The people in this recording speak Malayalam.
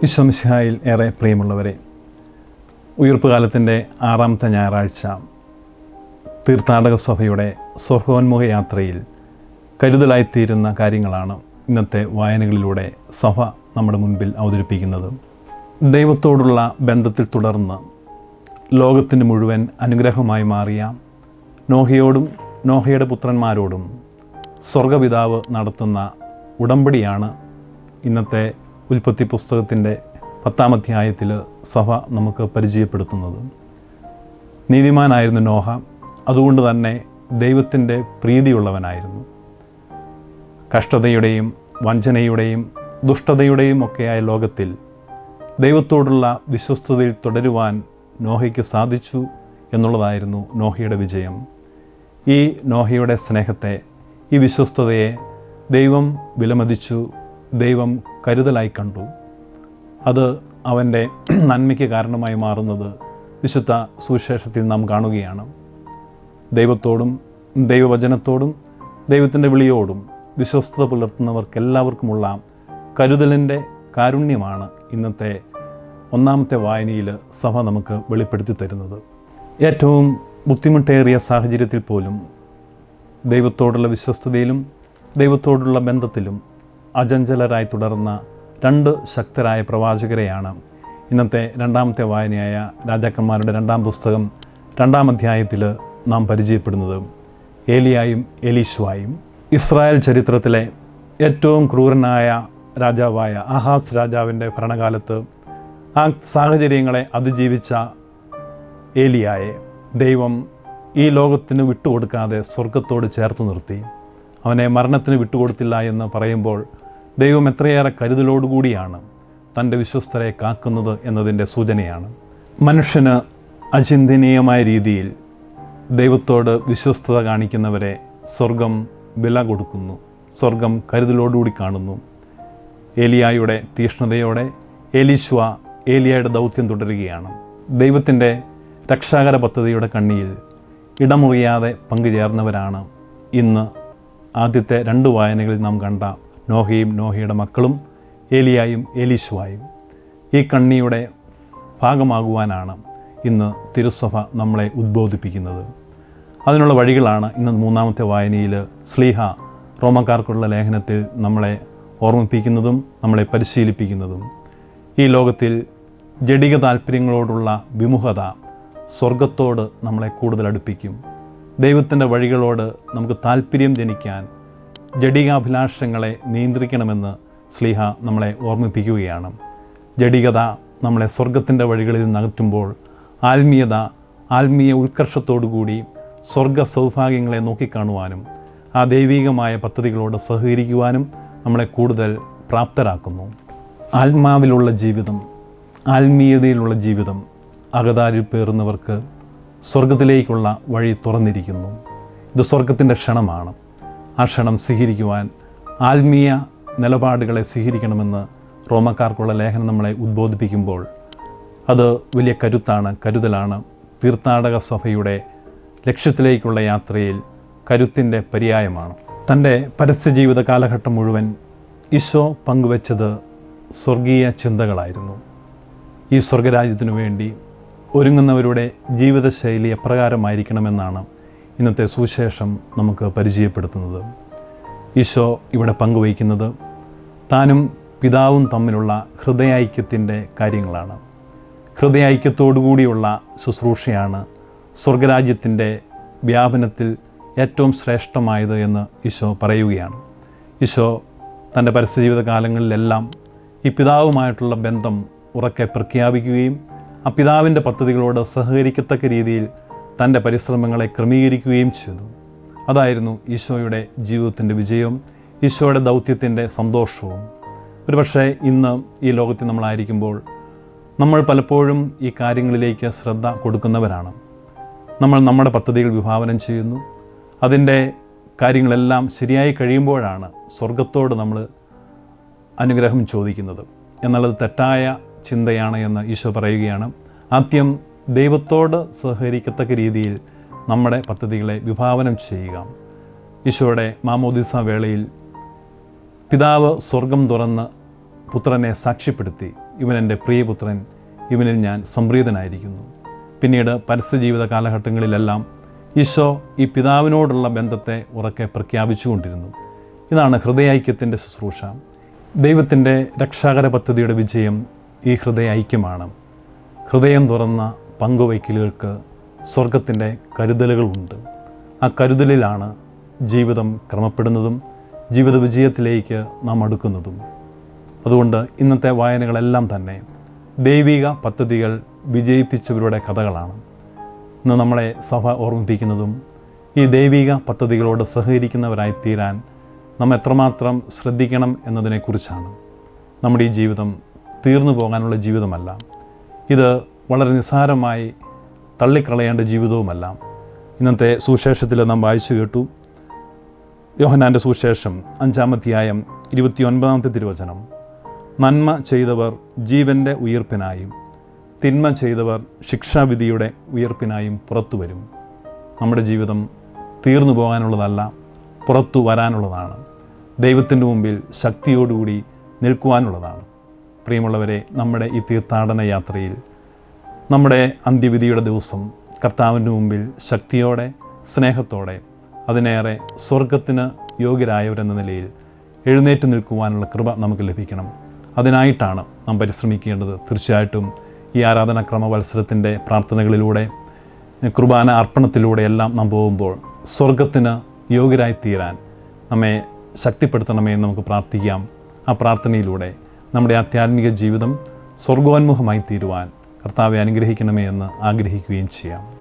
വിശ്വംശായിൽ ഏറെ പ്രിയമുള്ളവരെ ഉയർപ്പ് കാലത്തിന്റെ ആറാമത്തെ ഞായറാഴ്ച തീർത്ഥാടക സഭയുടെ സ്വർഗോന്മുഖ യാത്രയിൽ കരുതലായിത്തീരുന്ന കാര്യങ്ങളാണ് ഇന്നത്തെ വായനകളിലൂടെ സഭ നമ്മുടെ മുൻപിൽ അവതരിപ്പിക്കുന്നത്. ദൈവത്തോടുള്ള ബന്ധത്തിൽ തുടർന്ന് ലോകത്തിന് മുഴുവൻ അനുഗ്രഹമായി മാറിയ നോഹയോടും നോഹയുടെ പുത്രന്മാരോടും സ്വർഗപിതാവ് നടത്തുന്ന ഉടമ്പടിയാണ് ഇന്നത്തെ ഉൽപ്പത്തി പുസ്തകത്തിന്റെ പത്താം അധ്യായത്തിൽ സഭ നമുക്ക് പരിചയപ്പെടുത്തുന്നത്. നീതിമാനായിരുന്നു നോഹ. അതുകൊണ്ട് തന്നെ ദൈവത്തിന്റെ പ്രീതിയുള്ളവനായിരുന്നു. കഷ്ടതയുടെയും വഞ്ചനയുടെയും ദുഷ്ടതയുടെയും ഒക്കെയായ ലോകത്തിൽ ദൈവത്തോടുള്ള വിശ്വസ്തതയിൽ തുടരുവാൻ നോഹയ്ക്ക് സാധിച്ചു എന്നുള്ളതായിരുന്നു നോഹയുടെ വിജയം. ഈ നോഹയുടെ സ്നേഹത്തെ ഈ വിശ്വസ്തതയെ ദൈവം വിലമതിച്ചു ദൈവം കരുതലായി കണ്ടു. അത് അവന്റെ നന്മയ്ക്ക് കാരണമായി മാറുന്നത് വിശുദ്ധ സുവിശേഷത്തിൽ നാം കാണുകയാണ്. ദൈവത്തോടും ദൈവവചനത്തോടും ദൈവത്തിന്റെ വിളിയോടും വിശ്വസ്തത പുലർത്തുന്നവർക്കെല്ലാവർക്കുമുള്ള കരുതലിന്റെ കാരുണ്യമാണ് ഇന്നത്തെ ഒന്നാമത്തെ വായനയിൽ സഭ നമുക്ക് വെളിപ്പെടുത്തി തരുന്നത്. ഏറ്റവും ബുദ്ധിമുട്ടേറിയ സാഹചര്യത്തിൽ പോലും ദൈവത്തോടുള്ള വിശ്വസ്തതയിലും ദൈവത്തോടുള്ള ബന്ധത്തിലും അചഞ്ചലരായി തുടർന്ന രണ്ട് ശക്തരായ പ്രവാചകരെയാണ് ഇന്നത്തെ രണ്ടാമത്തെ വായനയായ രാജാക്കന്മാരുടെ രണ്ടാം പുസ്തകം രണ്ടാം അധ്യായത്തിൽ നാം പരിചയപ്പെടുന്നത്. ഏലിയായും എലീശുവായും. ഇസ്രായേൽ ചരിത്രത്തിലെ ഏറ്റവും ക്രൂരനായ രാജാവായ അഹാസ് രാജാവിന്റെ ഭരണകാലത്ത് ആ സാഹചര്യങ്ങളെ അതിജീവിച്ച ഏലിയായെ ദൈവം ഈ ലോകത്തിന് വിട്ടുകൊടുക്കാതെ സ്വർഗത്തോട് ചേർത്ത് നിർത്തി. അവനെ മരണത്തിന് വിട്ടുകൊടുത്തില്ല എന്ന് പറയുമ്പോൾ ദൈവം എത്രയേറെ കരുതലോടുകൂടിയാണ് തന്റെ വിശ്വസ്തരെ കാക്കുന്നത് എന്നതിന്റെ സൂചനയാണ്. മനുഷ്യന് അചിന്തനീയമായ രീതിയിൽ ദൈവത്തോട് വിശ്വസ്തത കാണിക്കുന്നവരെ സ്വർഗം വില കൊടുക്കുന്നു. സ്വർഗം കരുതലോടുകൂടി കാണുന്നു. ഏലിയായുടെ തീഷ്ണതയോടെ ഏലീശ്വ ഏലിയായുടെ ദൗത്യം തുടരുകയാണ്. ദൈവത്തിന്റെ രക്ഷാകര പദ്ധതിയുടെ കണ്ണിയിൽ ഇടമുറിയാതെ പങ്കുചേർന്നവരാണ് ഇന്ന് ആദ്യത്തെ രണ്ട് വായനകളിൽ നാം കണ്ട നോഹയും നോഹയുടെ മക്കളും ഏലിയായും ഏലീശുവായും. ഈ കണ്ണിയുടെ ഭാഗമാകുവാനാണ് ഇന്ന് തിരുസഭ നമ്മളെ ഉദ്ബോധിപ്പിക്കുന്നത്. അതിനുള്ള വഴികളാണ് ഇന്ന് മൂന്നാമത്തെ വായനയിൽ സ്ലീഹ റോമക്കാർക്കുള്ള ലേഖനത്തിൽ നമ്മളെ ഓർമ്മിപ്പിക്കുന്നതും നമ്മളെ പരിശീലിപ്പിക്കുന്നതും. ഈ ലോകത്തിൽ ജഡിക താല്പര്യങ്ങളോടുള്ള വിമുഖത സ്വർഗത്തോട് നമ്മളെ കൂടുതൽ അടുപ്പിക്കും. ദൈവത്തിന്റെ വഴികളോട് നമുക്ക് താല്പര്യം ജനിക്കാൻ ജഡികാഭിലാഷങ്ങളെ നിയന്ത്രിക്കണമെന്ന് സ്ലീഹ നമ്മളെ ഓർമ്മിപ്പിക്കുകയാണ്. ജഡികത നമ്മളെ സ്വർഗത്തിന്റെ വഴികളിൽ നകറ്റുമ്പോൾ ആത്മീയത ആത്മീയ ഉത്കർഷത്തോടുകൂടി സ്വർഗ സൗഭാഗ്യങ്ങളെ നോക്കിക്കാണുവാനും ആ ദൈവികമായ പദ്ധതികളോട് സഹകരിക്കുവാനും നമ്മളെ കൂടുതൽ പ്രാപ്തരാക്കുന്നു. ആത്മാവിലുള്ള ജീവിതം ആത്മീയതയിലുള്ള ജീവിതം അകതാരിൽ പേറുന്നവർക്ക് സ്വർഗത്തിലേക്കുള്ള വഴി തുറന്നിരിക്കുന്നു. ഇത് സ്വർഗത്തിന്റെ ക്ഷണമാണ്. ആ ക്ഷണം സ്വീകരിക്കുവാൻ ആത്മീയ നിലപാടുകളെ സ്വീകരിക്കണമെന്ന് റോമക്കാർക്കുള്ള ലേഖനം നമ്മളെ ഉദ്ബോധിപ്പിക്കുമ്പോൾ അത് വലിയ കരുത്താണ് കരുതലാണ്. തീർത്ഥാടക സഭയുടെ ലക്ഷ്യത്തിലേക്കുള്ള യാത്രയിൽ കരുത്തിന്റെ പര്യായമാണ്. തന്റെ പരസ്യജീവിത കാലഘട്ടം മുഴുവൻ ഈശോ പങ്കുവച്ചത് സ്വർഗീയ ചിന്തകളായിരുന്നു. ഈ സ്വർഗരാജ്യത്തിനു വേണ്ടി ഒരുങ്ങുന്നവരുടെ ജീവിതശൈലി എപ്രകാരമായിരിക്കണമെന്നാണ് ഇന്നത്തെ സുവിശേഷം നമുക്ക് പരിചയപ്പെടുത്തുന്നത്. ഈശോ ഇവിടെ പങ്കുവയ്ക്കുന്നത് താനും പിതാവും തമ്മിലുള്ള ഹൃദയൈക്യത്തിന്റെ കാര്യങ്ങളാണ്. ഹൃദയൈക്യത്തോടുകൂടിയുള്ള ശുശ്രൂഷയാണ് സ്വർഗരാജ്യത്തിന്റെ വ്യാപനത്തിൽ ഏറ്റവും ശ്രേഷ്ഠമായത് എന്ന് ഈശോ പറയുകയാണ്. ഈശോ തന്റെ പരസ്യജീവിത കാലങ്ങളിലെല്ലാം ഈ പിതാവുമായിട്ടുള്ള ബന്ധം ഉറക്കെ പ്രഖ്യാപിക്കുകയും ആ പിതാവിന്റെ പദ്ധതികളോട് സഹകരിക്കത്തക്ക രീതിയിൽ തന്റെ പരിശ്രമങ്ങളെ ക്രമീകരിക്കുകയും ചെയ്തു. അതായിരുന്നു ഈശോയുടെ ജീവിതത്തിന്റെ വിജയവും ഈശോയുടെ ദൗത്യത്തിന്റെ സന്തോഷവും. ഒരുപക്ഷെ ഇന്ന് ഈ ലോകത്തിൽ നമ്മളായിരിക്കുമ്പോൾ നമ്മൾ പലപ്പോഴും ഈ കാര്യങ്ങളിലേക്ക് ശ്രദ്ധ കൊടുക്കുന്നവരാണ്. നമ്മൾ നമ്മുടെ പദ്ധതികൾ വിഭാവനം ചെയ്യുന്നു. അതിന്റെ കാര്യങ്ങളെല്ലാം ശരിയായി കഴിയുമ്പോഴാണ് സ്വർഗത്തോട് നമ്മൾ അനുഗ്രഹം ചോദിക്കുന്നത്. എന്നുള്ളത് തെറ്റായ ചിന്തയാണ് എന്ന് ഈശോ പറയുകയാണ്. ആദ്യം ദൈവത്തോട് സഹകരിക്കത്തക്ക രീതിയിൽ നമ്മുടെ പദ്ധതികളെ വിഭാവനം ചെയ്യുക. ഈശോയുടെ മാമോദിസ വേളയിൽ പിതാവ് സ്വർഗം തുറന്ന് പുത്രനെ സാക്ഷ്യപ്പെടുത്തി. ഇവൻ എന്റെ പ്രിയപുത്രൻ ഇവനിൽ ഞാൻ സംപ്രീതനായിരിക്കുന്നു. പിന്നീട് പരസ്യജീവിത കാലഘട്ടങ്ങളിലെല്ലാം ഈശോ ഈ പിതാവിനോടുള്ള ബന്ധത്തെ ഉറക്കെ പ്രഖ്യാപിച്ചുകൊണ്ടിരുന്നു. ഇതാണ് ഹൃദയൈക്യത്തിന്റെ ശുശ്രൂഷ. ദൈവത്തിന്റെ രക്ഷാകര പദ്ധതിയുടെ വിജയം ഈ ഹൃദയ ഐക്യമാണ് ഹൃദയം തുറന്ന പങ്കുവയ്ക്കലുകൾക്ക് സ്വർഗത്തിന്റെ കരുതലുകളുണ്ട്. ആ കരുതലിലാണ് ജീവിതം ക്രമപ്പെടുന്നതും ജീവിത വിജയത്തിലേക്ക് നാം അടുക്കുന്നതും. അതുകൊണ്ട് ഇന്നത്തെ വായനകളെല്ലാം തന്നെ ദൈവിക പദ്ധതികൾ വിജയിപ്പിച്ചവരുടെ കഥകളാണ്. ഇന്ന് നമ്മളെ സഭ ഓർമ്മിപ്പിക്കുന്നതും ഈ ദൈവിക പദ്ധതികളോട് സഹകരിക്കുന്നവരായി തീരാൻ നാം എത്രമാത്രം ശ്രദ്ധിക്കണം എന്നതിനെക്കുറിച്ചാണ്. നമ്മുടെ ഈ ജീവിതം തീർന്നു പോകാനുള്ള ജീവിതമല്ല. ഇത് വളരെ നിസ്സാരമായി തള്ളിക്കളയേണ്ട ജീവിതവുമല്ല ഇന്നത്തെ സുശേഷത്തിൽ നാം വായിച്ചു കേട്ടു. യോഹനാന്റെ സുശേഷം അഞ്ചാമധ്യായം ഇരുപത്തിയൊൻപതാമത്തെ തിരുവചനം. നന്മ ചെയ്തവർ ജീവന്റെ ഉയർപ്പിനായും തിന്മ ചെയ്തവർ ശിക്ഷാവിധിയുടെ ഉയർപ്പിനായും പുറത്തു വരും. നമ്മുടെ ജീവിതം തീർന്നു പോകാനുള്ളതല്ല പുറത്തു വരാനുള്ളതാണ്. ദൈവത്തിന്റെ മുമ്പിൽ ശക്തിയോടുകൂടി നിൽക്കുവാനുള്ളതാണ്. പ്രിയമുള്ളവരെ നമ്മുടെ ഈ തീർത്ഥാടന യാത്രയിൽ നമ്മുടെ അന്ത്യവിധിയുടെ ദിവസം കർത്താവിന്റെ മുമ്പിൽ ശക്തിയോടെ സ്നേഹത്തോടെ അതിനേറെ സ്വർഗത്തിന് യോഗ്യരായവരെന്ന നിലയിൽ എഴുന്നേറ്റ് നിൽക്കുവാനുള്ള കൃപ നമുക്ക് ലഭിക്കണം. അതിനായിട്ടാണ് നാം പരിശ്രമിക്കേണ്ടത്. തീർച്ചയായിട്ടും ഈ ആരാധനാക്രമ മത്സരത്തിന്റെ പ്രാർത്ഥനകളിലൂടെ കുർബാന അർപ്പണത്തിലൂടെ എല്ലാം നാം പോകുമ്പോൾ സ്വർഗത്തിന് യോഗ്യരായി തീരാൻ നമ്മെ ശക്തിപ്പെടുത്തണമേ എന്ന് നമുക്ക് പ്രാർത്ഥിക്കാം. ആ പ്രാർത്ഥനയിലൂടെ നമ്മുടെ ആധ്യാത്മിക ജീവിതം സ്വർഗോന്മുഖമായി തീരുവാൻ കർത്താവെ അനുഗ്രഹിക്കണമേ എന്ന് ആഗ്രഹിക്കുകയും ചെയ്യാം.